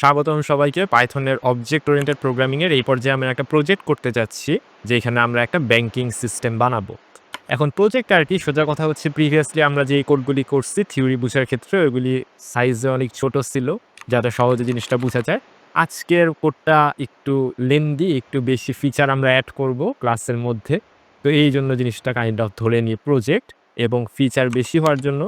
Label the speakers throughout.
Speaker 1: স্বাগতম সবাইকে। পাইথনের object oriented প্রোগ্রামিংয়ের এই পর্যায়ে আমরা একটা প্রজেক্ট করতে যাচ্ছি, যেখানে আমরা একটা ব্যাংকিং সিস্টেম বানাবো। এখন প্রজেক্ট আর কি, সোজা কথা হচ্ছে প্রিভিয়াসলি আমরা যে কোডগুলি করছি থিওরি বোঝার ক্ষেত্রে ওইগুলি সাইজে অনেক ছোট ছিল, যাতে সহজে জিনিসটা বোঝা যায়। আজকের কোডটা একটু লেন্দি একটু বেশি ফিচার আমরা অ্যাড করব ক্লাসের মধ্যে। তো এই জন্য জিনিসটা কাইন্ড অফ ধরে নিয়ে প্রজেক্ট এবং ফিচার বেশি হওয়ার জন্য,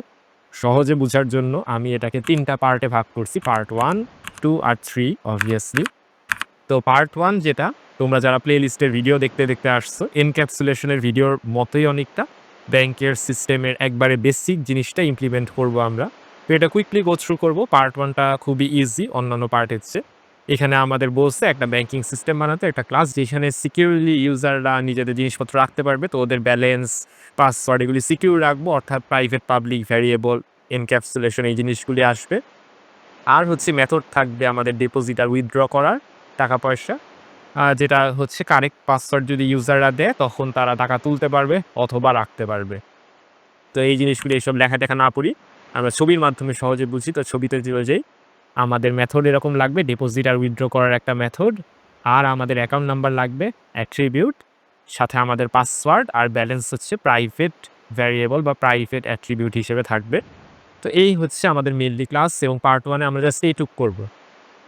Speaker 1: সহজে বোঝার জন্য আমি এটাকে তিনটা পার্টে ভাগ করছি পার্ট ওয়ান টু আর থ্রি অবভিয়াসলি তো পার্ট ওয়ান যেটা, তোমরা যারা প্লে লিস্টের ভিডিও দেখতে দেখতে আসছো এনক্যাপসুলেশনের ভিডিওর মতোই অনেকটা। ব্যাংকের সিস্টেমের একবারে বেসিক জিনিসটা ইমপ্লিমেন্ট করব আমরা। তো এটা কুইকলি গো থ্রু করব। পার্ট ওয়ানটা খুবই ইজি অন্যান্য পার্টের চেয়ে। এখানে আমাদের বলছে, একটা ব্যাংকিং সিস্টেম বানাতে, একটা ক্লাস যেখানে সিকিউরলি ইউজাররা নিজেদের জিনিসপত্র রাখতে পারবে। তো ওদের ব্যালেন্স পাসওয়ার্ড এগুলি সিকিউর রাখব, অর্থাৎ প্রাইভেট পাবলিক ভ্যারিয়েবল এনক্যাপসুলেশন এই জিনিসগুলি আসবে। আর হচ্ছে মেথড থাকবে আমাদের ডিপোজিট আর উইথড্র করার টাকা পয়সা। যেটা হচ্ছে কারেক্ট পাসওয়ার্ড যদি ইউজাররা দেয়, তখন তারা টাকা তুলতে পারবে অথবা রাখতে পারবে। তো এই জিনিসগুলি এইসব লেখা টেখা না পড়ি আমরা ছবির মাধ্যমে সহজে বুঝি, তো ছবিতে চলে যাই আমাদের মেথড এরকম লাগবে ডিপোজিট আর উইথড্র করার একটা মেথড আর আমাদের অ্যাকাউন্ট নাম্বার লাগবে অ্যাট্রিবিউট সাথে আমাদের পাসওয়ার্ড আর ব্যালেন্স হচ্ছে প্রাইভেট ভ্যারিয়েবল বা প্রাইভেট অ্যাট্রিবিউট হিসেবে থাকবে। তো এই হচ্ছে আমাদের মেনলি ক্লাস এবং পার্ট ওয়ানে আমরা জাস্ট এইটুক করব।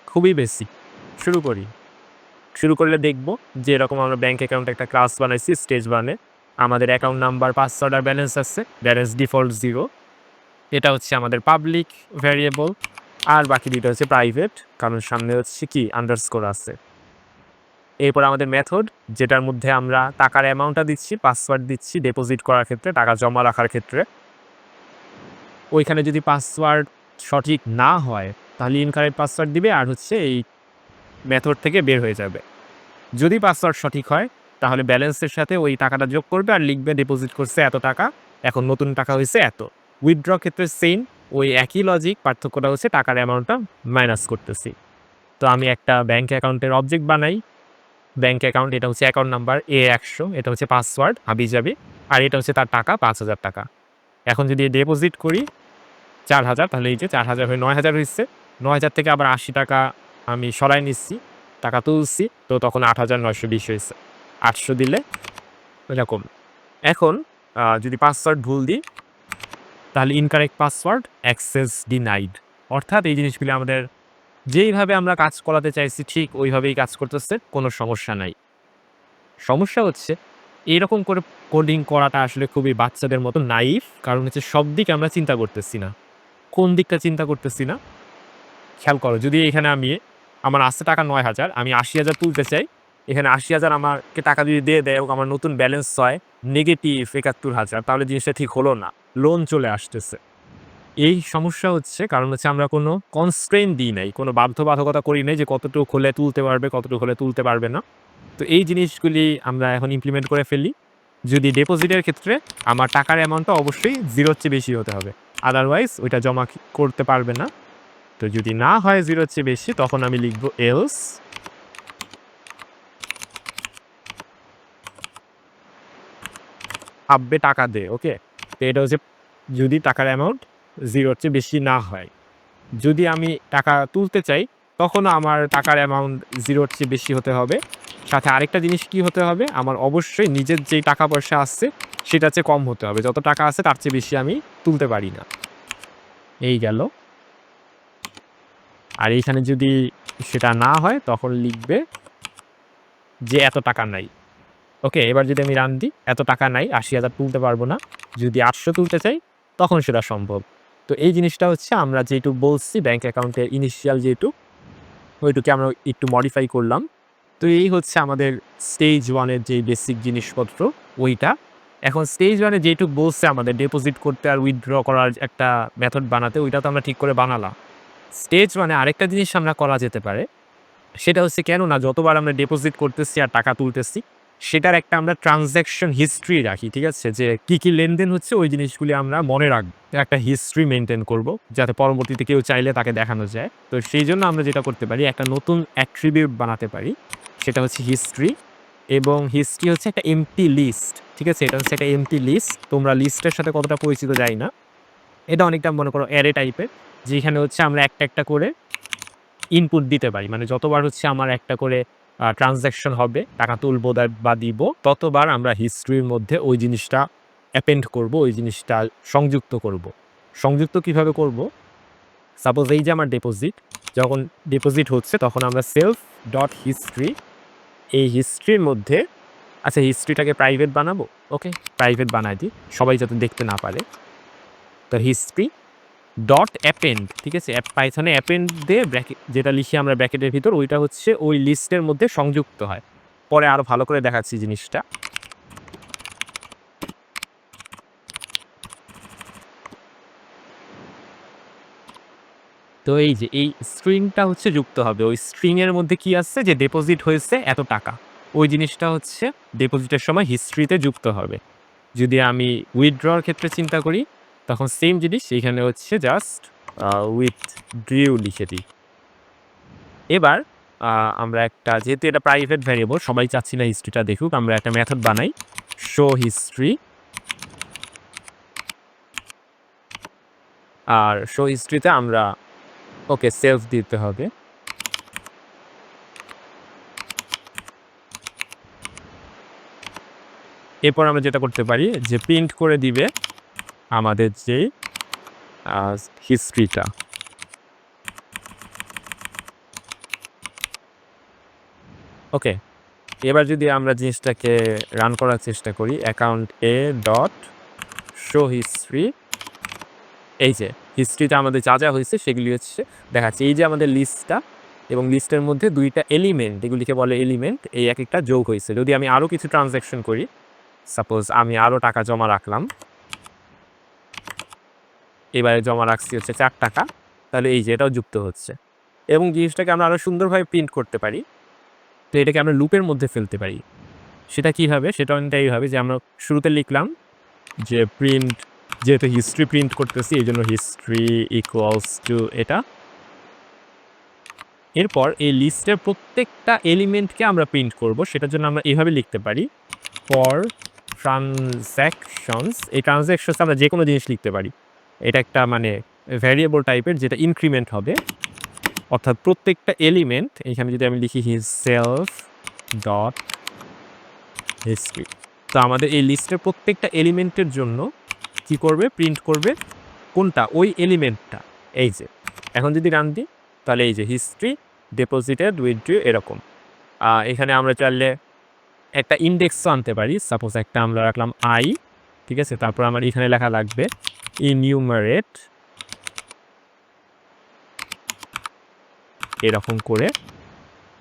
Speaker 1: খুবই বেশি শুরু করি। শুরু করলে দেখব যে এরকম আমরা ব্যাঙ্ক অ্যাকাউন্টে একটা ক্লাস বানাইছি স্টেজ ওয়ানে আমাদের অ্যাকাউন্ট নাম্বার পাসওয়ার্ড আর ব্যালেন্স আছে। ব্যালেন্স ডিফল্ট জিরো এটা হচ্ছে আমাদের পাবলিক ভ্যারিয়েবল আর বাকি দুটো হচ্ছে প্রাইভেট কারণ সামনে হচ্ছে কি আন্ডারস্কোর আছে। এরপর আমাদের মেথড যেটার মধ্যে আমরা টাকার অ্যামাউন্টটা দিচ্ছি পাসওয়ার্ড দিচ্ছি ডিপোজিট করার ক্ষেত্রে, টাকা জমা রাখার ক্ষেত্রে। ওইখানে যদি পাসওয়ার্ড সঠিক না হয়, তাহলে ইনকারেক্ট পাসওয়ার্ড দিবে আর হচ্ছে এই মেথড থেকে বের হয়ে যাবে। যদি পাসওয়ার্ড সঠিক হয়, তাহলে ব্যালেন্সের সাথে ওই টাকাটা যোগ করবে আর লিখবে ডিপোজিট করছে এত টাকা, এখন নতুন টাকা হয়েছে এত। উইথড্র ক্ষেত্রে সেম ওই একই লজিক পার্থক্যটা হচ্ছে টাকার অ্যামাউন্টটা মাইনাস করতেছি। তো আমি একটা ব্যাঙ্ক অ্যাকাউন্টের অবজেক্ট বানাই। ব্যাঙ্ক অ্যাকাউন্ট এটা হচ্ছে অ্যাকাউন্ট নাম্বার এ একশো, এটা হচ্ছে পাসওয়ার্ড হাবি যাবে। আর এটা হচ্ছে তার টাকা, পাঁচ হাজার টাকা। এখন যদি ডিপোজিট করি চার হাজার, তাহলে এই যে চার হাজার হয়ে নয় হাজার হয়েছে। নয় হাজার থেকে আবার আশি টাকা আমি সরাই নিচ্ছি, টাকা তুলছি, তো তখন আট হাজার নয়শো বিশ হয়েছে। আটশো দিলে এরকম। এখন যদি পাসওয়ার্ড ভুল দিই, তাহলে ইনকারেক্ট পাসওয়ার্ড অ্যাক্সেস ডিনাইড অর্থাৎ এই জিনিসগুলি আমাদের যেইভাবে আমরা কাজ করাতে চাইছি, ঠিক ওইভাবেই কাজ করতেছে, কোনো সমস্যা নাই। সমস্যা হচ্ছে এরকম করে কোডিং করাটা আসলে খুবই বাচ্চাদের মতো নাইফ কারণ হচ্ছে সব দিকে আমরা চিন্তা করতেছি না। কোন দিকটা চিন্তা করতেছি না, খেয়াল করো, যদি এখানে আমি, আমার আসছে টাকা নয় হাজার, আমি আশি হাজার তুলতে চাই, এখানে আশি হাজার আমাকে টাকা যদি দিয়ে দেয় এবং আমার নতুন ব্যালেন্স হয় নেগেটিভ একাত্তর হাজার, তাহলে জিনিসটা ঠিক হলো না লোন চলে আসতেছে। এই সমস্যা হচ্ছে, কারণ হচ্ছে আমরা কোনো কনস্ট্রেন দিই নাই, কোনো বাধ্যবাধকতা করি নাই যে কতটুকু হলে তুলতে পারবে, কতটুকু হলে তুলতে পারবে না। তো এই জিনিসগুলি আমরা এখন ইমপ্লিমেন্ট করে ফেলি। যদি ডিপোজিটের ক্ষেত্রে আমার টাকার অ্যামাউন্টটা অবশ্যই জিরোর চেয়ে বেশি হতে হবে। আদারওয়াইজ ওইটা জমা করতে পারবে না। তো যদি না হয় জিরোর চেয়ে বেশি, তখন আমি লিখব এলস আব্বে টাকা দে ওকে তো এটা হচ্ছে যদি টাকার অ্যামাউন্ট জিরোর চেয়ে বেশি না হয়। যদি আমি টাকা তুলতে চাই তখনও আমার টাকার অ্যামাউন্ট জিরোর চেয়ে বেশি হতে হবে। সাথে আরেকটা জিনিস কি হতে হবে? আমার অবশ্যই নিজের যেই টাকা পয়সা আসছে সেটা চেয়ে কম হতে হবে। যত টাকা আছে, তার চেয়ে বেশি আমি তুলতে পারি না। এই গেল। আর এইখানে যদি সেটা না হয়, তখন লিখবে যে এত টাকা নাই। ওকে, এবার যদি আমি রান দিই, এত টাকা নাই, আশি হাজার তুলতে পারব না। যদি আটশো তুলতে চাই, তখন সেটা সম্ভব। তো এই জিনিসটা হচ্ছে আমরা যেটুকু বলছি ব্যাংক অ্যাকাউন্টের ইনিশিয়াল যেটুক ওইটুকে আমরা একটু মডিফাই করলাম। তো এই হচ্ছে আমাদের স্টেজ ওয়ানের যে বেসিক জিনিসপত্র, ওইটা। এখন স্টেজ ওয়ানে যেটুকু বলছে আমাদের ডিপোজিট করতে আর উইথড্র করার একটা মেথড বানাতে, ওইটা তো আমরা ঠিক করে বানালাম। স্টেজ ওয়ানে আরেকটা জিনিস আমরা করা যেতে পারে, সেটা হচ্ছে কেন না যতবার আমরা ডিপোজিট করতেছি আর টাকা তুলতেছি সেটার একটা আমরা ট্রানজ্যাকশন হিস্ট্রি রাখি, ঠিক আছে? যে কী কী লেনদেন হচ্ছে, ওই জিনিসগুলি আমরা মনে রাখব। একটা হিস্ট্রি মেনটেন করব, যাতে পরবর্তীতে কেউ চাইলে তাকে দেখানো যায়। তো সেই জন্য আমরা যেটা করতে পারি, একটা নতুন অ্যাট্রিবিউট বানাতে পারি, সেটা হচ্ছে হিস্ট্রি এবং হিস্ট্রি হচ্ছে একটা এমটি লিস্ট ঠিক আছে? এটা হচ্ছে একটা এমটি লিস্ট তোমরা লিস্টের সাথে কতটা পরিচিত যাই না। এটা অনেকটা মনে করো অ্যারে টাইপের যেখানে হচ্ছে আমরা একটা একটা করে ইনপুট দিতে পারি। মানে যতবার হচ্ছে আমার একটা করে ট্রানজ্যাকশন হবে, টাকা তুলবো বা দিব। ততবার আমরা হিস্ট্রির মধ্যে ওই জিনিসটা অ্যাপেন্ড করব, ওই জিনিসটা সংযুক্ত করব। সংযুক্ত কীভাবে করব? সাপোজ এই যে আমার ডিপোজিট যখন ডিপোজিট হচ্ছে, তখন আমরা সেলফ ডট হিস্ট্রি এই হিস্ট্রির মধ্যে আচ্ছা হিস্ট্রিটাকে প্রাইভেট বানাবো? ওকে প্রাইভেট বানাই দিই, সবাই যাতে দেখতে না পারে। তো হিস্ট্রি ডট অ্যাপেন্ড ঠিক আছে? পাইথনে অ্যাপেন্ড দিয়ে ব্র্যাকেট যেটা লিখি আমরা ব্র্যাকেটের ভিতর, ওইটা হচ্ছে ওই লিস্টের মধ্যে সংযুক্ত হয়। পরে আরও ভালো করে দেখাচ্ছি জিনিসটা। তো এই যে, এই স্ট্রিংটা হচ্ছে যুক্ত হবে। ওই স্ট্রিংয়ের মধ্যে কি আসছে? যে ডিপোজিট হয়েছে এত টাকা। ওই জিনিসটা হচ্ছে ডিপোজিটের সময় হিস্ট্রিতে যুক্ত হবে। যদি আমি উইথড্রর ক্ষেত্রে চিন্তা করি তখন সেম জিনিস এখানে হচ্ছে জাস্ট উইথ ড্রিউ লিখে দিই। এবার আমরা একটা, যেহেতু এটা প্রাইভেট ভ্যারিয়েবল সবাই চাচ্ছি না হিস্ট্রিটা দেখুক, আমরা একটা মেথড বানাই। শো হিস্ট্রি আর শো হিস্ট্রিতে আমরা, ওকে সেলফ দিতে হবে। এরপর আমরা যেটা করতে পারি, যে প্রিন্ট করে দিবে। আমাদের যে হিস্ট্রিটা ওকে এবার যদি আমরা জিনিসটাকে রান করার চেষ্টা করি account A dot show history এই যে হিস্ট্রিটা আমাদের যা যা হয়েছে সেগুলি হচ্ছে দেখাচ্ছে। এই যে আমাদের লিস্টটা এবং লিস্টের মধ্যে দুইটা এলিমেন্ট এগুলিকে বলে এলিমেন্ট এই এক একটা যোগ হয়েছে। যদি আমি আরও কিছু ট্রানজ্যাকশন করি সাপোজ আমি আরও টাকা জমা রাখলাম এবারে জমা রাখছি হচ্ছে চার টাকা। তাহলে এই যে এটাও যুক্ত হচ্ছে। এবং জিনিসটাকে আমরা আরও সুন্দরভাবে প্রিন্ট করতে পারি। তো এটাকে আমরা লুপের মধ্যে ফেলতে পারি। সেটা কীভাবে? সেটা অনেকটা এইভাবে যে আমরা শুরুতে লিখলাম যে প্রিন্ট যেহেতু হিস্ট্রি প্রিন্ট করতেছি, এই জন্য হিস্ট্রি ইকুয়ালস টু এটা। এরপর এই লিস্টের প্রত্যেকটা এলিমেন্টকে আমরা প্রিন্ট করব। সেটার জন্য আমরা এইভাবে লিখতে পারি। ফর ট্রানজ্যাকশনস এই ট্রানজ্যাকশনস আমরা যে কোনো জিনিস লিখতে পারি। এটা একটা মানে ভ্যারিয়েবল টাইপের যেটা ইনক্রিমেন্ট হবে। অর্থাৎ প্রত্যেকটা এলিমেন্ট এখানে যদি আমি লিখি হিজ সেলফ ডট হিস্ট্রি তো আমাদের এই লিস্টের প্রত্যেকটা এলিমেন্টের জন্য কি করবে? প্রিন্ট করবে। কোনটা? ওই এলিমেন্টটা এই যে, এখন যদি রান দিই, তাহলে এই যে হিস্ট্রি ডিপোজিটেড উইথড্রু এরকম। এখানে আমরা চাইলে একটা ইন্ডেক্সও আনতে পারি। সাপোজ একটা আমরা রাখলাম আই ঠিক আছে? তারপর আমার এখানে লেখা লাগবে ইনিউমারেট এরকম করে।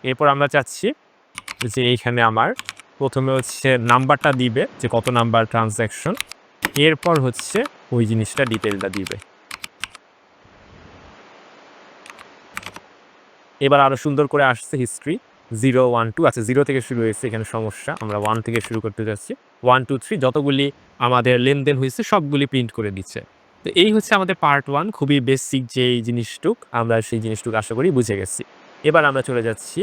Speaker 1: এরপর আমরা চাচ্ছি যে এইখানে আমার প্রথমে হচ্ছে নাম্বারটা দিবে, যে কত নাম্বার ট্রানজ্যাকশন। এরপর হচ্ছে ওই জিনিসটা ডিটেলটা দিবে। এবার আরও সুন্দর করে আসছে হিস্ট্রি। জিরো ওয়ান টু আচ্ছা জিরো থেকে শুরু হয়েছে এখানে সমস্যা। আমরা ওয়ান থেকে শুরু করতে যাচ্ছি। ওয়ান টু থ্রি যতগুলি আমাদের লেনদেন হয়েছে, সবগুলি প্রিন্ট করে দিচ্ছে। তো এই হচ্ছে আমাদের পার্ট ওয়ান খুবই বেসিক যে জিনিসটুক, আমরা সেই জিনিসটুক আশা করি বুঝে গেছি। এবার আমরা চলে যাচ্ছি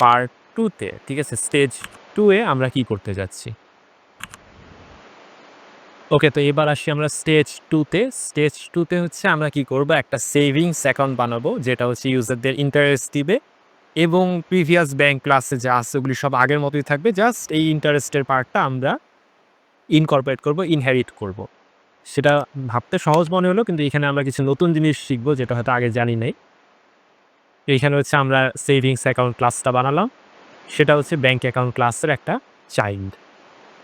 Speaker 1: পার্ট টুতে ঠিক আছে? স্টেজ টু এ আমরা কি করতে যাচ্ছি? ওকে তো এবার আসি আমরা স্টেজ টুতে স্টেজ টুতে হচ্ছে আমরা কি করব? একটা সেভিংস অ্যাকাউন্ট বানাবো, যেটা হচ্ছে ইউজারদের ইন্টারেস্ট দিবে। এবং প্রিভিয়াস ব্যাংক ক্লাসে যা আছে, ওগুলি সব আগের মতোই থাকবে। জাস্ট এই ইন্টারেস্টের পার্টটা আমরা ইনকর্পোরেট করব ইনহেরিট করব। সেটা ভাবতে সহজ মনে হলো, কিন্তু এখানে আমরা কিছু নতুন জিনিস শিখব, যেটা হয়তো আগে জানি নাই। এইখানে হচ্ছে আমরা সেভিংস অ্যাকাউন্ট ক্লাসটা বানালাম। সেটা হচ্ছে ব্যাংক অ্যাকাউন্ট ক্লাসের একটা চাইল্ড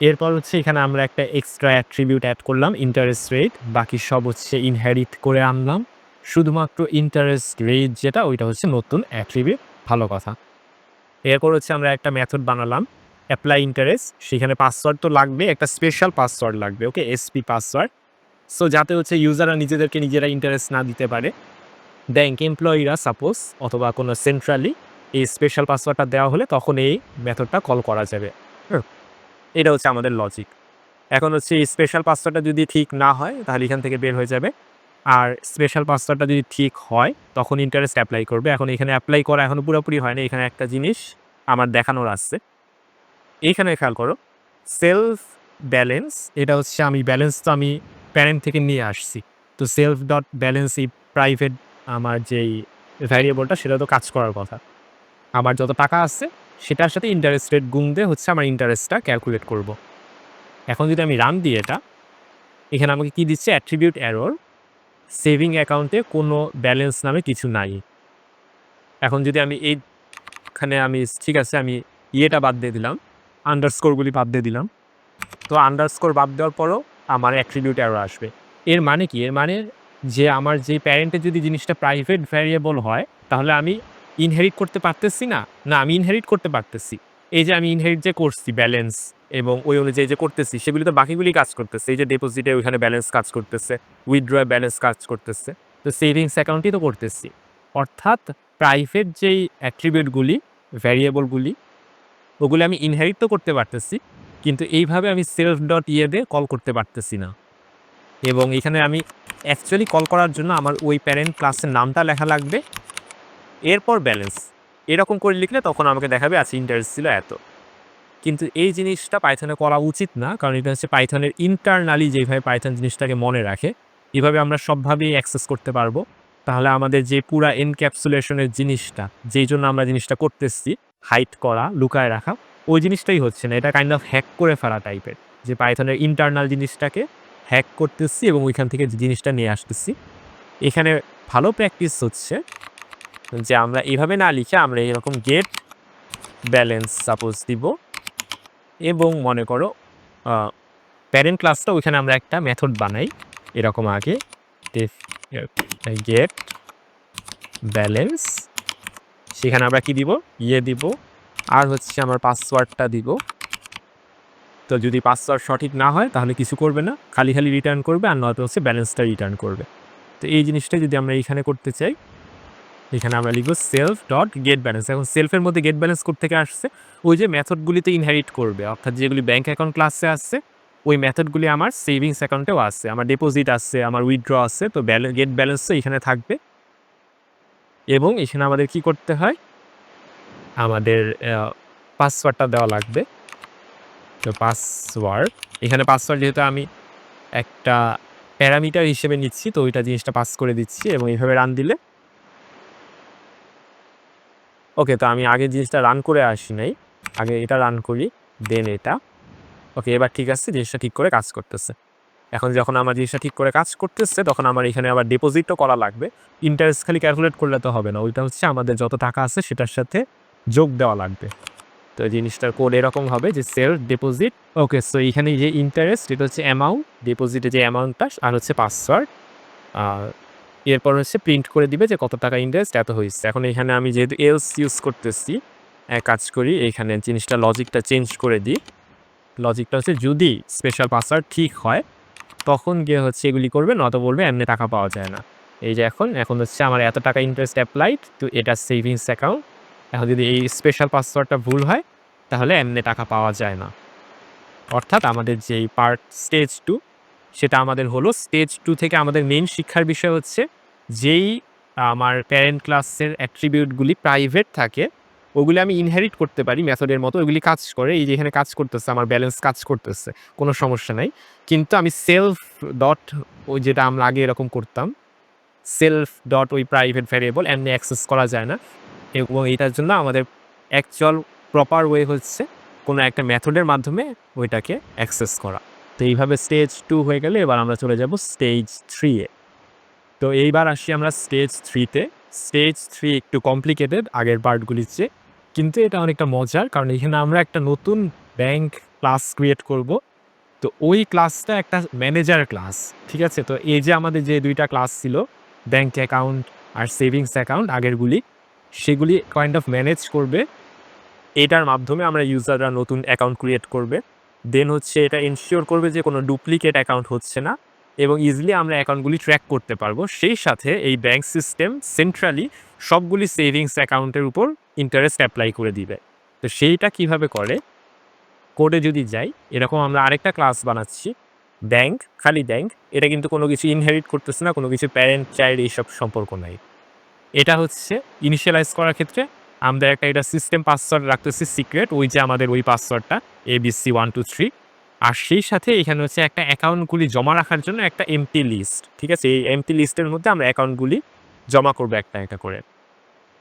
Speaker 1: এরপর হচ্ছে এখানে আমরা একটা এক্সট্রা অ্যাট্রিবিউট অ্যাড করলাম ইন্টারেস্ট রেট বাকি সব হচ্ছে ইনহেরিট করে আনলাম। শুধুমাত্র ইন্টারেস্ট রেট যেটা, ওইটা হচ্ছে নতুন অ্যাট্রিবিউট ভালো কথা। এরপর হচ্ছে আমরা একটা মেথড বানালাম অ্যাপ্লাই ইন্টারেস্ট সেখানে পাসওয়ার্ড তো লাগবে, একটা স্পেশাল পাসওয়ার্ড লাগবে ওকে এসপি পাসওয়ার্ড সো যাতে হচ্ছে ইউজাররা নিজেদেরকে নিজেরা ইন্টারেস্ট না দিতে পারে। ব্যাংক এমপ্লয়িরা সাপোজ অথবা কোনো সেন্ট্রালি এই স্পেশাল পাসওয়ার্ডটা দেওয়া হলে তখন এই মেথডটা কল করা যাবে। এটা হচ্ছে আমাদের লজিক এখন হচ্ছে স্পেশাল পাসওয়ার্ডটা যদি ঠিক না হয়, তাহলে এখান থেকে বের হয়ে যাবে। আর স্পেশাল পাসওয়ার্ডটা যদি ঠিক হয়, তখন ইন্টারেস্ট অ্যাপ্লাই করবে। এখন এখানে অ্যাপ্লাই করা এখনও পুরোপুরি হয়নি, এখানে একটা জিনিস আমার দেখানোর আসছে এইখানে খেয়াল করো সেলফ ব্যালেন্স এটা হচ্ছে আমি ব্যালেন্স তো আমি প্যারেন্ট থেকে নিয়ে আসছি। তো সেলফ ডট ব্যালেন্স এই প্রাইভেট আমার যেই ভ্যারিয়েবলটা সেটা তো কাজ করার কথা। আমার যত টাকা আছে, সেটার সাথে ইন্টারেস্ট রেট গুণ দিয়ে হচ্ছে আমার ইন্টারেস্টটা ক্যালকুলেট করব। এখন যদি আমি রান দিই এটা, এখানে আমাকে কি দিচ্ছে? অ্যাট্রিবিউট এরর সেভিং অ্যাকাউন্টে কোনো ব্যালেন্স নামে কিছু নাই। এখন যদি আমি এইখানে আমি, ঠিক আছে, আমি ইয়েটা বাদ দিয়ে দিলাম আন্ডারস্কোরগুলি বাদ দিয়ে দিলাম। তো আন্ডারস্কোর বাদ দেওয়ার পরও আমার অ্যাট্রিবিউট এরর আসবে। এর মানে কি? এর মানে যে আমার যে প্যারেন্টের যদি জিনিসটা প্রাইভেট ভ্যারিয়েবল হয়, তাহলে আমি ইনহেরিট করতে পারতেছি না? না, আমি ইনহেরিট করতে পারতেছি। এই যে আমি ইনহেরিট যে করছি ব্যালেন্স এবং ওই অনুযায়ী যে করতেছি সেগুলি তো বাকিগুলি কাজ করতেছে। এই যে ডিপোজিটে ওইখানে ব্যালেন্স কাজ করতেছে উইথড্রয়ে ব্যালেন্স কাজ করতেছে। তো সেভিংস অ্যাকাউন্টই তো করতেছি। অর্থাৎ প্রাইভেট যেই অ্যাট্রিবিউটগুলি ভ্যারিয়েবলগুলি ওগুলি আমি ইনহেরিট তো করতে পারতেছি, কিন্তু এইভাবে আমি সেলফ ডট ইয়ে দিয়ে কল করতে পারতেছি না। এবং এখানে আমি অ্যাকচুয়ালি কল করার জন্য আমার ওই প্যারেন্ট ক্লাসের নামটা লেখা লাগবে। এরপর ব্যালেন্স এরকম করে লিখলে তখন আমাকে দেখাবে আচ্ছা ইন্টারেস্ট ছিল এত। কিন্তু এই জিনিসটা পাইথনে করা উচিত না, কারণ এটা হচ্ছে পাইথনের ইন্টারনালি যেভাবে পাইথন জিনিসটাকে মনে রাখে, এভাবে আমরা সবভাবেই অ্যাক্সেস করতে পারব। তাহলে আমাদের যে পুরা এনক্যাপসুলেশনের জিনিসটা, যেই জন্য আমরা জিনিসটা করতেছি হাইট করা, লুকায় রাখা, ওই জিনিসটাই হচ্ছে না। এটা কাইন্ড অফ হ্যাক করে ফেলা টাইপের যে পাইথনের ইন্টারনাল জিনিসটাকে হ্যাক করতেছি এবং ওইখান থেকে জিনিসটা নিয়ে আসতেছি। এখানে ভালো প্র্যাকটিস হচ্ছে যে আমরা এভাবে না লিখে আমরা এরকম গেট ব্যালেন্স সাপোজ দিব। এবং মনে করো প্যারেন্ট ক্লাসটা ওইখানে আমরা একটা মেথড বানাই। এরকম আগে। গেট ব্যালেন্স সেখানে আমরা কি দিব? ইয়ে দিব। আর হচ্ছে আমার পাসওয়ার্ডটা দিব। তো যদি পাসওয়ার্ড সঠিক না হয়, তাহলে কিছু করবে না। খালি খালি রিটার্ন করবে, আর নয়তো হচ্ছে ব্যালেন্সটা রিটার্ন করবে। তো এই জিনিসটা যদি আমরা এইখানে করতে চাই এখানে আমরা লিখব সেলফ ডট গেট ব্যালেন্স এখন সেলফের মধ্যে গেট ব্যালেন্স থেকে আসছে? ওই যে মেথডগুলিতে ইনহেরিট করবে। অর্থাৎ যেগুলি ব্যাঙ্ক অ্যাকাউন্ট ক্লাসে আসছে ওই মেথডগুলি আমার সেভিংস অ্যাকাউন্টেও আছে। আমার ডিপোজিট আছে, আমার উইথড্র আছে, তো ব্যালেন্স গেট ব্যালেন্সও এখানে থাকবে। এবং এখানে আমাদের কি করতে হয়? আমাদের পাসওয়ার্ডটা দেওয়া লাগবে। তো পাসওয়ার্ড এখানে পাসওয়ার্ড যেহেতু আমি একটা প্যারামিটার হিসেবে নিচ্ছি, তো ওইটা জিনিসটা পাস করে দিচ্ছি এবং এইভাবে রান দিলে ওকে তো আমি আগে জিনিসটা রান করে আসি নাই। আগে এটা রান করি দেন এটা। ওকে এবার ঠিক আছে, জিনিসটা ঠিক করে কাজ করতেছে। এখন যখন আমার জিনিসটা ঠিক করে কাজ করতেছে, তখন আমার এখানে আবার ডিপোজিটও করা লাগবে। ইন্টারেস্ট খালি ক্যালকুলেট করলে তো হবে না, ওইটা হচ্ছে আমাদের যত টাকা আছে সেটার সাথে যোগ দেওয়া লাগবে। তো জিনিসটার কোড এরকম হবে যে সেল ডিপোজিট ওকে সো এখানে যে ইন্টারেস্ট এটা হচ্ছে অ্যামাউন্ট ডিপোজিটে যে অ্যামাউন্টটা আর হচ্ছে পাসওয়ার্ড এরপর হচ্ছে প্রিন্ট করে দিবে যে কত টাকা ইন্টারেস্ট এত হয়েছে। এখন এখানে আমি যেহেতু এলস ইউজ করতেছি কাজ করি এইখানে জিনিসটা লজিকটা চেঞ্জ করে দিই। লজিকটা হচ্ছে যদি স্পেশাল পাসওয়ার্ড ঠিক হয়, তখন গিয়ে হচ্ছে এগুলি করবে নত বলবে এমনি টাকা পাওয়া যায় না। এই যে এখন এখন হচ্ছে আমার এত টাকা ইন্টারেস্ট অ্যাপ্লাইড তো এটা সেভিংস অ্যাকাউন্ট এখন যদি এই স্পেশাল পাসওয়ার্ডটা ভুল হয়, তাহলে এমনি টাকা পাওয়া যায় না। অর্থাৎ আমাদের যেই পার্ট স্টেজ টু সেটা আমাদের হলো স্টেজ টু থেকে আমাদের মেন শিক্ষার বিষয় হচ্ছে যেই আমার প্যারেন্ট ক্লাসের অ্যাট্রিবিউটগুলি প্রাইভেট থাকে, ওগুলি আমি ইনহেরিট করতে পারি মেথডের মতো, ওগুলি কাজ করে, এই যে এখানে কাজ করতেছে, আমার ব্যালেন্স কাজ করতেছে, কোনো সমস্যা নাই। কিন্তু আমি সেলফ ডট ওই যেটা আমরা আগে এরকম করতাম সেলফ ডট ওই প্রাইভেট ভ্যারিয়েবল এমনি অ্যাক্সেস করা যায় না। এবং এইটার জন্য আমাদের অ্যাকচুয়াল প্রপার ওয়ে হচ্ছে কোনো একটা মেথডের মাধ্যমে ওইটাকে অ্যাক্সেস করা। তো এইভাবে স্টেজ টু হয়ে গেলে এবার আমরা চলে যাব স্টেজ থ্রিয়ে তো এইবার আসি আমরা স্টেজ থ্রিতে স্টেজ থ্রি একটু কমপ্লিকেটেড আগের পার্টগুলির চেয়ে। কিন্তু এটা অনেকটা মজার, কারণ এখানে আমরা একটা নতুন ব্যাংক ক্লাস ক্রিয়েট করব। তো ওই ক্লাসটা একটা ম্যানেজার ক্লাস ঠিক আছে? তো এই যে আমাদের যে দুইটা ক্লাস ছিল ব্যাংক অ্যাকাউন্ট আর সেভিংস অ্যাকাউন্ট আগেরগুলি, সেগুলি কাইন্ড অফ ম্যানেজ করবে। এটার মাধ্যমে আমরা ইউজাররা নতুন অ্যাকাউন্ট ক্রিয়েট করবে। দেন হচ্ছে এটা ইনশিওর করবে যে কোনো ডুপ্লিকেট অ্যাকাউন্ট হচ্ছে না এবং ইজিলি আমরা অ্যাকাউন্টগুলি ট্র্যাক করতে পারব। সেই সাথে এই ব্যাংক সিস্টেম সেন্ট্রালি সবগুলি সেভিংস অ্যাকাউন্টের উপর ইন্টারেস্ট অ্যাপ্লাই করে দিবে। তো সেইটা কীভাবে করে? কোডে যদি যাই, এরকম আমরা আরেকটা ক্লাস বানাচ্ছি। ব্যাংক খালি ব্যাংক এটা কিন্তু কোনো কিছু ইনহেরিট করতেছে না, কোনো কিছু প্যারেন্ট চাইল্ড এইসব সম্পর্ক নাই। এটা হচ্ছে ইনিশিয়ালাইজ করার ক্ষেত্রে আমরা একটা এটা সিস্টেম পাসওয়ার্ড রাখতেছি সিক্রেট ওই যে আমাদের ওই পাসওয়ার্ডটা A B C one two three আর সেই সাথে এখানে হচ্ছে একটা অ্যাকাউন্টগুলি জমা রাখার জন্য একটা এমটি লিস্ট ঠিক আছে? এই এমটি লিস্টের মধ্যে আমরা অ্যাকাউন্টগুলি জমা করব একটা একটা করে।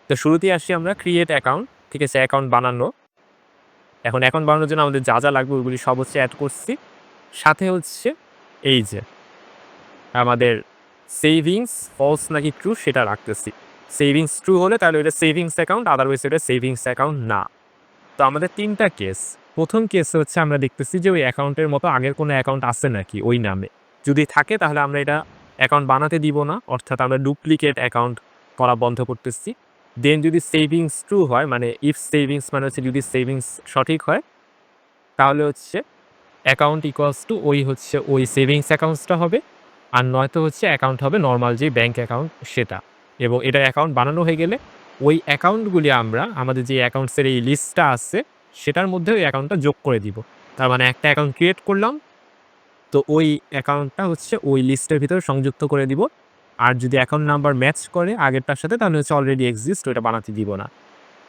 Speaker 1: তো শুরুতেই আসি আমরা ক্রিয়েট অ্যাকাউন্ট ঠিক আছে? অ্যাকাউন্ট বানানো। এখন অ্যাকাউন্ট বানানোর জন্য আমাদের যা যা লাগবে ওইগুলি সব হচ্ছে অ্যাড করছি। সাথে হচ্ছে এই যে আমাদের সেভিংস ফলস নাকি ট্রু সেটা রাখতেছি। সেভিংস ট্রু হলে তাহলে ওটা সেভিংস অ্যাকাউন্ট, আদারওয়াইজ এটা সেভিংস অ্যাকাউন্ট না। তো আমাদের তিনটা কেস। প্রথম কেস হচ্ছে আমরা দেখতেছি যে ওই অ্যাকাউন্টের মতো আগের কোনো অ্যাকাউন্ট আছে নাকি ওই নামে। যদি থাকে তাহলে আমরা এটা অ্যাকাউন্ট বানাতে দিব না, অর্থাৎ আমরা ডুপ্লিকেট অ্যাকাউন্ট করা বন্ধ করতেছি। দেন যদি সেভিংস ট্রু হয় মানে ইফ সেভিংস মানে হচ্ছে যদি সেভিংস সঠিক হয়, তাহলে হচ্ছে অ্যাকাউন্ট ইকুয়ালস টু ওই হচ্ছে ওই সেভিংস অ্যাকাউন্টসটা হবে। আর নয়তো হচ্ছে অ্যাকাউন্ট হবে নর্মাল যে ব্যাঙ্ক অ্যাকাউন্ট সেটা। এবং এটা অ্যাকাউন্ট বানানো হয়ে গেলে ওই অ্যাকাউন্টগুলি আমরা, আমাদের যে অ্যাকাউন্টসের এই লিস্টটা আছে, সেটার মধ্যে ওই অ্যাকাউন্টটা যোগ করে দিব। তার মানে একটা অ্যাকাউন্ট ক্রিয়েট করলাম, তো ওই অ্যাকাউন্টটা হচ্ছে ওই লিস্টের ভিতরে সংযুক্ত করে দিব। আর যদি অ্যাকাউন্ট নাম্বার ম্যাচ করে আগেরটার সাথে, তাহলে হচ্ছে অলরেডি এক্সিস্ট ওটা বানাতে দিব না।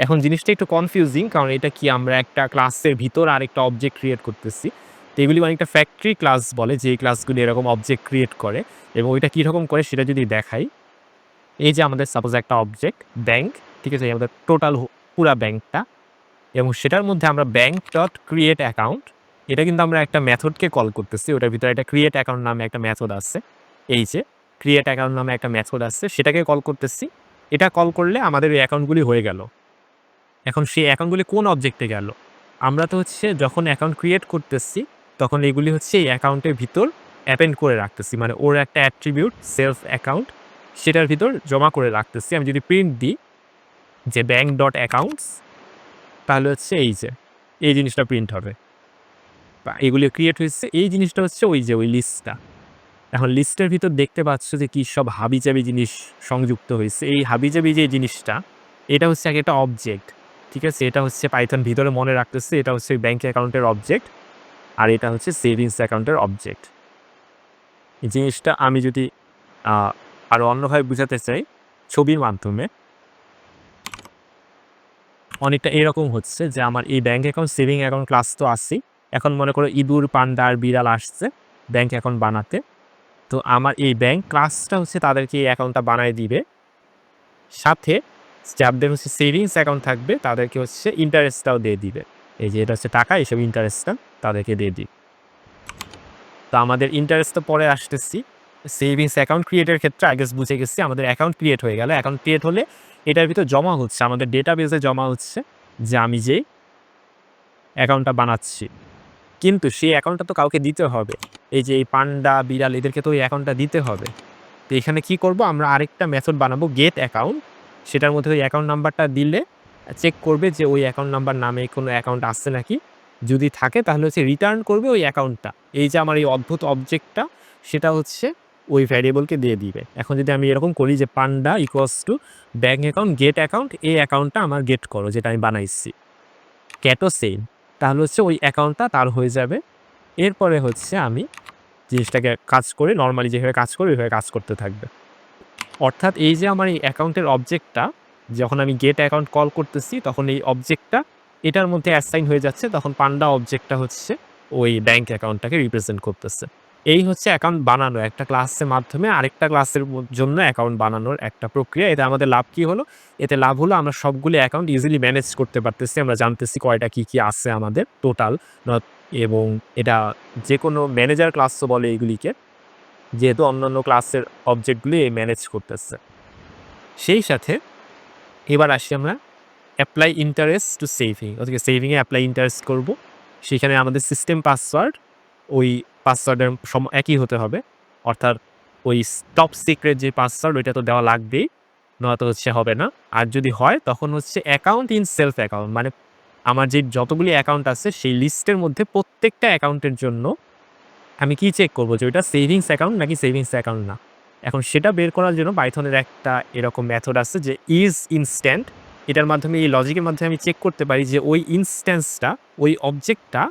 Speaker 1: এখন জিনিসটা একটু কনফিউজিং কারণ এটা কি আমরা একটা ক্লাসের ভিতর আর একটা অবজেক্ট ক্রিয়েট করতেছি। তো এগুলি অনেকটা ফ্যাক্টরি ক্লাস বলে যে ক্লাসগুলি এরকম অবজেক্ট ক্রিয়েট করে, এবং ওইটা কীরকম করে সেটা যদি দেখাই। এই যে আমাদের সাপোজ একটা অবজেক্ট ব্যাংক ঠিক আছে আমাদের টোটাল পুরা ব্যাংকটা এবং সেটার মধ্যে আমরা ব্যাংক ডট ক্রিয়েট অ্যাকাউন্ট এটা কিন্তু আমরা একটা মেথডকে কল করতেছি, ওটার ভিতরে একটা ক্রিয়েট অ্যাকাউন্ট নামে একটা মেথড আছে, এই যে ক্রিয়েট অ্যাকাউন্ট নামে একটা মেথড আছে, সেটাকে কল করতেছি, এটা কল করলে আমাদের এই অ্যাকাউন্টগুলি হয়ে গেল। এখন সেই অ্যাকাউন্টগুলি কোন অবজেক্টে গেল? আমরা তো হচ্ছে যখন অ্যাকাউন্ট ক্রিয়েট করতেছি, তখন এগুলি হচ্ছে এই অ্যাকাউন্টের ভিতর অ্যাপেন্ড করে রাখতেছি মানে ওর একটা অ্যাট্রিবিউট সেলফ অ্যাকাউন্ট সেটার ভিতর জমা করে রাখতেছি। আমি যদি প্রিন্ট দিই যে ব্যাঙ্ক ডট অ্যাকাউন্টস তাহলে হচ্ছে এই যে, এই জিনিসটা প্রিন্ট হবে। বা এগুলি ক্রিয়েট হয়েছে, এই জিনিসটা হচ্ছে ওই যে, ওই লিস্টটা এখন লিস্টের ভিতর দেখতে পাচ্ছ যে কী সব হাবিজাবি জিনিস সংযুক্ত হয়েছে। এই হাবিজাবি যে জিনিসটা, এটা হচ্ছে এক একটা অবজেক্ট ঠিক আছে? এটা হচ্ছে পাইথন ভিতরে মনে রাখতেছে, এটা হচ্ছে ব্যাঙ্ক অ্যাকাউন্টের অবজেক্ট আর এটা হচ্ছে সেভিংস অ্যাকাউন্টের অবজেক্ট এই জিনিসটা আমি যদি আরও অন্যভাবে বোঝাতে চাই ছবির মাধ্যমে। অনেকটা এরকম হচ্ছে যে আমার এই bank account saving account class তো আসছেই এখন মনে করো ইঁদুর, পান্ডা আর বিড়াল আসছে ব্যাঙ্ক অ্যাকাউন্ট বানাতে। তো আমার এই ব্যাঙ্ক ক্লাসটা হচ্ছে তাদেরকে এই অ্যাকাউন্টটা বানায় দিবে। সাথে যাদের হচ্ছে সেভিংস অ্যাকাউন্ট থাকবে তাদেরকে হচ্ছে ইন্টারেস্টটাও দিয়ে দিবে। এই যে এটা হচ্ছে টাকা এইসব ইন্টারেস্টটা তাদেরকে দিয়ে দিই তো আমাদের ইন্টারেস্ট তো পরে আসতেছি। সেভিংস অ্যাকাউন্ট ক্রিয়েটের ক্ষেত্রে আগে বুঝে গেছি, আমাদের অ্যাকাউন্ট ক্রিয়েট হয়ে গেল। অ্যাকাউন্ট ক্রিয়েট হলে এটার ভিতর জমা হচ্ছে, আমাদের ডেটাবেসে জমা হচ্ছে যে আমি যে অ্যাকাউন্টটা বানাচ্ছি। কিন্তু সেই অ্যাকাউন্টটা তো কাউকে দিতে হবে। এই যে এই পান্ডা, বিড়াল, এদেরকে তো ওই অ্যাকাউন্টটা দিতে হবে। তো এখানে কি করব? আমরা আরেকটা মেথড বানাবো গেট অ্যাকাউন্ট সেটার মধ্যে ওই অ্যাকাউন্ট নাম্বারটা দিলে চেক করবে যে ওই অ্যাকাউন্ট নাম্বার নামে কোনো অ্যাকাউন্ট আসছে নাকি। যদি থাকে তাহলে হচ্ছে রিটার্ন করবে ওই অ্যাকাউন্টটা এই যে আমার এই অদ্ভুত অবজেক্টটা সেটা হচ্ছে ওই ভ্যারিয়েবলকে দিয়ে দিবে। এখন যদি আমি এরকম করি যে panda equals to bank account get account এই অ্যাকাউন্টটা আমার গেট করো, যেটা আমি বানাইছি। ক্যাটো সেম তাহলে হচ্ছে ওই অ্যাকাউন্টটা তার হয়ে যাবে। এরপরে হচ্ছে আমি জিনিসটাকে কাজ করে নর্মালি যেভাবে কাজ করি, ওইভাবে কাজ করতে থাকবে। অর্থাৎ এই যে আমার এই অ্যাকাউন্টের অবজেক্টটা যখন আমি গেট অ্যাকাউন্ট কল করতেছি, তখন এই অবজেক্টটা এটার মধ্যে অ্যাসাইন হয়ে যাচ্ছে, তখন পান্ডা অবজেক্টটা হচ্ছে ওই ব্যাঙ্ক অ্যাকাউন্টটাকে রিপ্রেজেন্ট করতেছে। এই হচ্ছে অ্যাকাউন্ট বানানো। একটা ক্লাসের মাধ্যমে আরেকটা ক্লাসের জন্য অ্যাকাউন্ট বানানোর একটা প্রক্রিয়া। এতে আমাদের লাভ কি হলো? এতে লাভ হলো আমরা সবগুলি অ্যাকাউন্ট ইজিলি ম্যানেজ করতে পারতেছি। আমরা জানতেছি কয়টা কি কি আছে আমাদের টোটাল এবং এটা যে কোনো ম্যানেজার ক্লাসও বলে এগুলিকে, যেহেতু অন্যান্য ক্লাসের অবজেক্টগুলি ম্যানেজ করতেছে। সেই সাথে এবার আসি আমরা অ্যাপ্লাই ইন্টারেস্ট টু সেভিং ওদিকে সেভিংয়ে অ্যাপ্লাই ইন্টারেস্ট করব। সেখানে আমাদের সিস্টেম পাসওয়ার্ড ওই পাসওয়ার্ডের সম একই হতে হবে। অর্থাৎ ওই টপ সিক্রেট যে পাসওয়ার্ড ওইটা তো দেওয়া লাগবেই, নয়তো হচ্ছে হবে না। আর যদি হয়, তখন হচ্ছে অ্যাকাউন্ট ইন সেলফ অ্যাকাউন্ট মানে আমার যে যতগুলি অ্যাকাউন্ট আছে, সেই লিস্টের মধ্যে প্রত্যেকটা অ্যাকাউন্টের জন্য আমি কি চেক করব? যে ওইটা সেভিংস অ্যাকাউন্ট নাকি সেভিংস অ্যাকাউন্ট না? এখন সেটা বের করার জন্য পাইথনের একটা এরকম মেথড আছে যে ইজ ইনস্ট্যান্ট এটার মাধ্যমে এই লজিকের মাধ্যমে আমি চেক করতে পারি যে ওই ইনস্ট্যান্সটা ওই অবজেক্টটা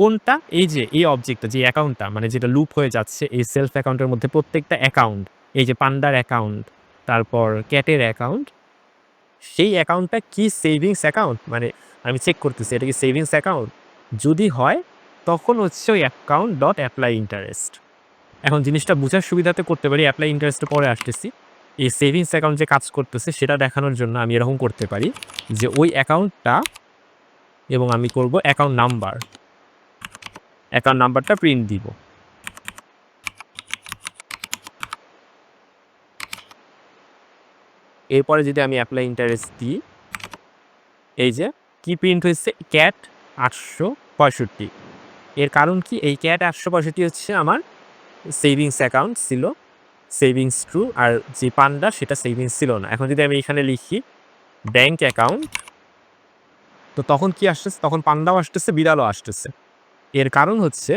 Speaker 1: কোনটা? এই যে, এই অবজেক্টটা যে অ্যাকাউন্টটা মানে যেটা লুপ হয়ে যাচ্ছে এই সেলফ অ্যাকাউন্টের মধ্যে প্রত্যেকটা অ্যাকাউন্ট এই যে পান্ডার অ্যাকাউন্ট তারপর ক্যাটের অ্যাকাউন্ট সেই অ্যাকাউন্টটা কি সেভিংস অ্যাকাউন্ট মানে আমি চেক করতেছি, এটা কি সেভিংস অ্যাকাউন্ট যদি হয়, তখন হচ্ছে ওই অ্যাকাউন্ট ডট অ্যাপ্লাই ইন্টারেস্ট এখন জিনিসটা বোঝার সুবিধাতে করতে পারি অ্যাপ্লাই ইন্টারেস্ট পরে আসতেছি। এই সেভিংস অ্যাকাউন্ট যে কাজ করতেছে, সেটা দেখানোর জন্য আমি এরকম করতে পারি যে ওই অ্যাকাউন্টটা এবং আমি করব অ্যাকাউন্ট নাম্বার অ্যাকাউন্ট নাম্বারটা প্রিন্ট দিব। এরপরে যদি আমি অ্যাপ্লাই ইন্টারেস্ট দিই, এই যে কি প্রিন্ট হয়েছে? ক্যাট আটশো পঁয়ষট্টি। এর কারণ কি? এই ক্যাট আটশো পঁয়ষট্টি হচ্ছে আমার সেভিংস অ্যাকাউন্ট ছিল। সেভিংস ট্রু আর যে পান্ডা সেটা সেভিংস ছিল না। এখন যদি আমি এখানে লিখি ব্যাংক অ্যাকাউন্ট তো তখন কি আসতেছে? তখন পান্ডাও আসতেছে, বিড়ালও আসতেছে। এর কারণ হচ্ছে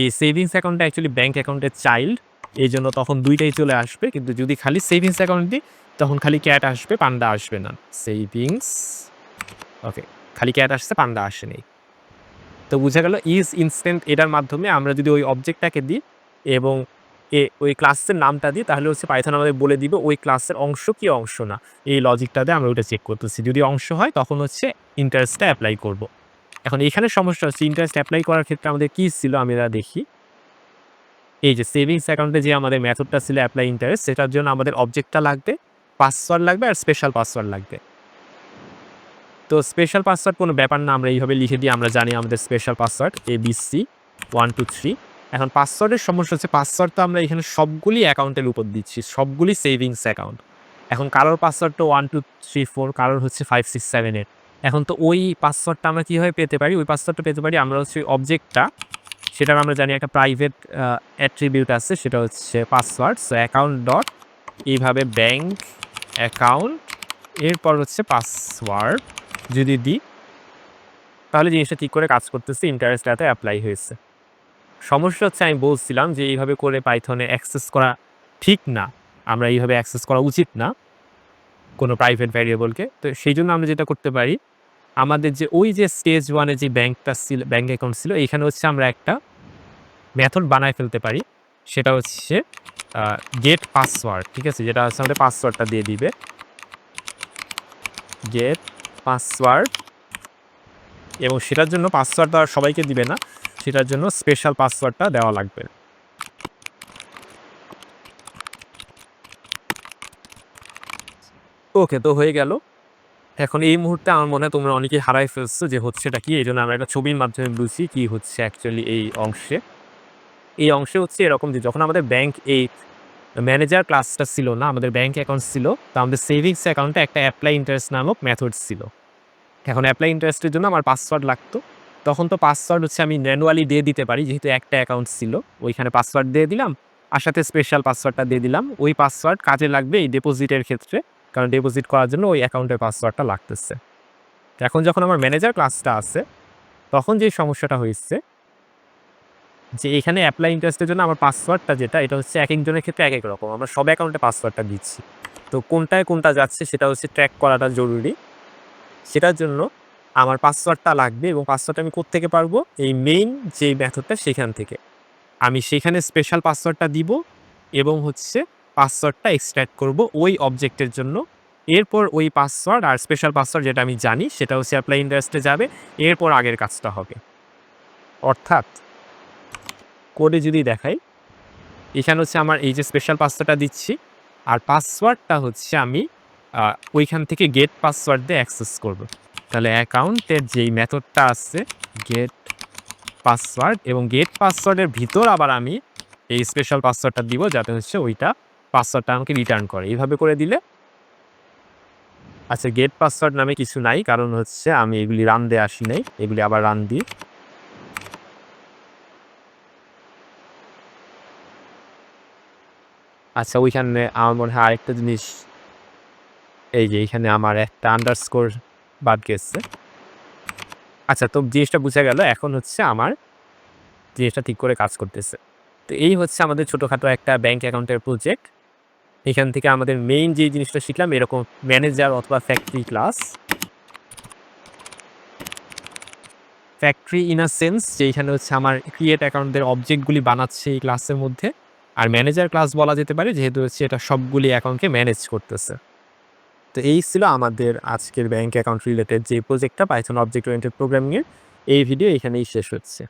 Speaker 1: এই সেভিংস অ্যাকাউন্টটা অ্যাকচুয়ালি ব্যাঙ্ক অ্যাকাউন্টের চাইল্ড এই জন্য তখন দুইটাই চলে আসবে। কিন্তু যদি খালি সেভিংস অ্যাকাউন্ট দিই, তখন খালি ক্যাট আসবে, পান্ডা আসবে না। সেভিংস ওকে খালি ক্যাট আসছে, পান্ডা আসেনি। তো বোঝা গেল ইজ ইনস্ট্যান্ট এটার মাধ্যমে আমরা যদি ওই অবজেক্টটাকে দিই এবং এ, ওই ক্লাসের নামটা দিই, তাহলে হচ্ছে পাইথন আমাদের বলে দিবে ওই ক্লাসের অংশ কি অংশ না। এই লজিকটাতে আমরা ওটা চেক করতেছি। যদি অংশ হয়, তখন হচ্ছে ইন্টারেস্টটা অ্যাপ্লাই করব। এখন এখানে সমস্যা হচ্ছে ইন্টারেস্ট অ্যাপ্লাই করার ক্ষেত্রে আমাদের কী ছিল আমি এরা দেখি। এই যে সেভিংস অ্যাকাউন্টে যে আমাদের মেথডটা ছিল অ্যাপ্লাই ইন্টারেস্ট সেটার জন্য আমাদের অবজেক্টটা লাগবে পাসওয়ার্ড লাগবে আর স্পেশাল পাসওয়ার্ড লাগবে। তো স্পেশাল পাসওয়ার্ড কোনো ব্যাপার না, আমরা এইভাবে লিখে দিই আমরা জানি আমাদের special password A B C one two three এখন পাসওয়ার্ডের সমস্যা হচ্ছে পাসওয়ার্ড তো আমরা এখানে সবগুলি অ্যাকাউন্টের উপর দিচ্ছি, সবগুলি সেভিংস অ্যাকাউন্ট এখন কারোর পাসওয়ার্ড তো ওয়ান টু থ্রি ফোর কারোর হচ্ছে ফাইভ সিক্স সেভেন এইট এখন তো ওই পাসওয়ার্ডটা আমরা কীভাবে পেতে পারি? ওই পাসওয়ার্ডটা পেতে পারি আমরা হচ্ছে অবজেক্টটা সেটার আমরা জানি একটা প্রাইভেট অ্যাট্রিবিউট আছে, সেটা হচ্ছে পাসওয়ার্ড সো অ্যাকাউন্ট ডট এইভাবে ব্যাংক অ্যাকাউন্ট এরপর হচ্ছে পাসওয়ার্ড যদি দিই তাহলে জিনিসটা ঠিক করে কাজ করতেছে ইন্টারেস্ট ডাটা অ্যাপ্লাই হয়েছে। সমস্যা হচ্ছে আমি বলছিলাম যে এইভাবে করে পাইথনে অ্যাক্সেস করা ঠিক না, আমরা এইভাবে অ্যাক্সেস করা উচিত না। কোনো প্রাইভেট ভ্যারিয়েবলকে তো সেই জন্য আমরা যেটা করতে পারি, আমাদের যে ওই যে স্টেজ ওয়ানে যে ব্যাংকটা ছিল ব্যাংক অ্যাকাউন্ট ছিল, এখানে হচ্ছে আমরা একটা মেথড বানায় ফেলতে পারি। সেটা হচ্ছে গেট পাসওয়ার্ড ঠিক আছে? যেটা হচ্ছে আমাদের পাসওয়ার্ডটা দিয়ে দিবে। গেট পাসওয়ার্ড এবং সেটার জন্য পাসওয়ার্ড সবাইকে দিবে না। সেটার জন্য স্পেশাল পাসওয়ার্ডটা দেওয়া লাগবে। ওকে, তো হয়ে গেল। এখন এই মুহূর্তে আমার মনে হয় তোমরা অনেকেই হারাই ফেলছো যে হচ্ছে এটা কি এই জন্য আমরা একটা ছবির মাধ্যমে বুঝি কি হচ্ছে অ্যাকচুয়ালি এই অংশে। এই অংশে হচ্ছে এরকম যে যখন আমাদের ব্যাংক এই ম্যানেজার ক্লাসটা ছিল না, আমাদের ব্যাংক অ্যাকাউন্ট ছিল, তো আমাদের সেভিংস অ্যাকাউন্টে একটা অ্যাপ্লাই ইন্টারেস্ট নামক মেথড ছিল। এখন অ্যাপ্লাই ইন্টারেস্টের জন্য আমার পাসওয়ার্ড লাগতো। তখন তো পাসওয়ার্ড হচ্ছে আমি ম্যানুয়ালি দিয়ে দিতে পারি, যেহেতু একটা অ্যাকাউন্ট ছিল। ওইখানে পাসওয়ার্ড দিয়ে দিলাম, আর সাথে স্পেশাল পাসওয়ার্ডটা দিয়ে দিলাম। ওই পাসওয়ার্ড কাজে লাগবে এই ডিপোজিটের ক্ষেত্রে। কারণ ডিপোজিট করার জন্য ওই অ্যাকাউন্টের পাসওয়ার্ডটা লাগতেছে। এখন যখন আমার ম্যানেজার ক্লাসটা আছে, তখন যে সমস্যাটা হয়েছে, যে এখানে অ্যাপ্লাই ইন্টারেস্টের জন্য আমার পাসওয়ার্ডটা যেটা, এটা হচ্ছে এক একজনের ক্ষেত্রে এক এক রকম। আমরা সব অ্যাকাউন্টে পাসওয়ার্ডটা দিচ্ছি। তো কোনটায় কোনটা যাচ্ছে সেটা হচ্ছে ট্র্যাক করাটা জরুরি। সেটার জন্য আমার পাসওয়ার্ডটা লাগবে এবং পাসওয়ার্ডটা আমি কোত্থেকে পারব? এই মেইন যে মেথডটা সেখান থেকে। আমি সেখানে স্পেশাল পাসওয়ার্ডটা দিব এবং হচ্ছে পাসওয়ার্ডটা এক্সট্র্যাক্ট করব ওই অবজেক্টের জন্য। এরপর ওই পাসওয়ার্ড আর স্পেশাল পাসওয়ার্ড যেটা আমি জানি সেটা হচ্ছে অ্যাপ্লাই ইন্টারেস্টে যাবে। এরপর আগের কাজটা হবে। অর্থাৎ কোডে যদি দেখাই, এখানে হচ্ছে আমার এই যে স্পেশাল পাসওয়ার্ডটা দিচ্ছি, আর পাসওয়ার্ডটা হচ্ছে আমি ওইখান থেকে গেট পাসওয়ার্ড দিয়ে অ্যাক্সেস করব। তাহলে অ্যাকাউন্টের যেই মেথডটা আছে গেট পাসওয়ার্ড এবং গেট পাসওয়ার্ডের ভিতর আবার আমি এই স্পেশাল পাসওয়ার্ডটা দিব, যাতে হচ্ছে ওইটা পাসওয়ার্ডটা আমাকে রিটার্ন করে। এইভাবে করে দিলে আচ্ছা গেট পাসওয়ার্ড নামে কিছু নাই, কারণ হচ্ছে আমি এগুলি রান দিয়ে আসি নাই, এগুলি আবার রান দিই। আচ্ছা ওইখানে আমার মনে হয় আরেকটা জিনিস, এই যে এইখানে আমার একটা আন্ডারস্কোর বাদ গেছে। আচ্ছা তো জিনিসটা বুঝা গেল, এখন হচ্ছে আমার জিনিসটা ঠিক করে কাজ করতেছে। তো এই হচ্ছে আমাদের ছোটোখাটো একটা ব্যাংক অ্যাকাউন্টের প্রজেক্ট এখান থেকে আমাদের মেইন যে জিনিসটা শিখলাম, এরকম ম্যানেজার অথবা factory class factory in a sense যে এখানে হচ্ছে আমার ক্রিয়েট অ্যাকাউন্টদের অবজেক্টগুলি বানাচ্ছে এই ক্লাসের মধ্যে। আর ম্যানেজার ক্লাস বলা যেতে পারে, যেহেতু হচ্ছে এটা সবগুলি অ্যাকাউন্টকে ম্যানেজ করতেছে। তো এই ছিল আমাদের আজকের ব্যাংক অ্যাকাউন্ট রিলেটেড যে প্রজেক্টটা পাইথন অবজেক্ট ওরিয়েন্টেড প্রোগ্রামিংয়ের এই ভিডিও এখানেই শেষ হচ্ছে।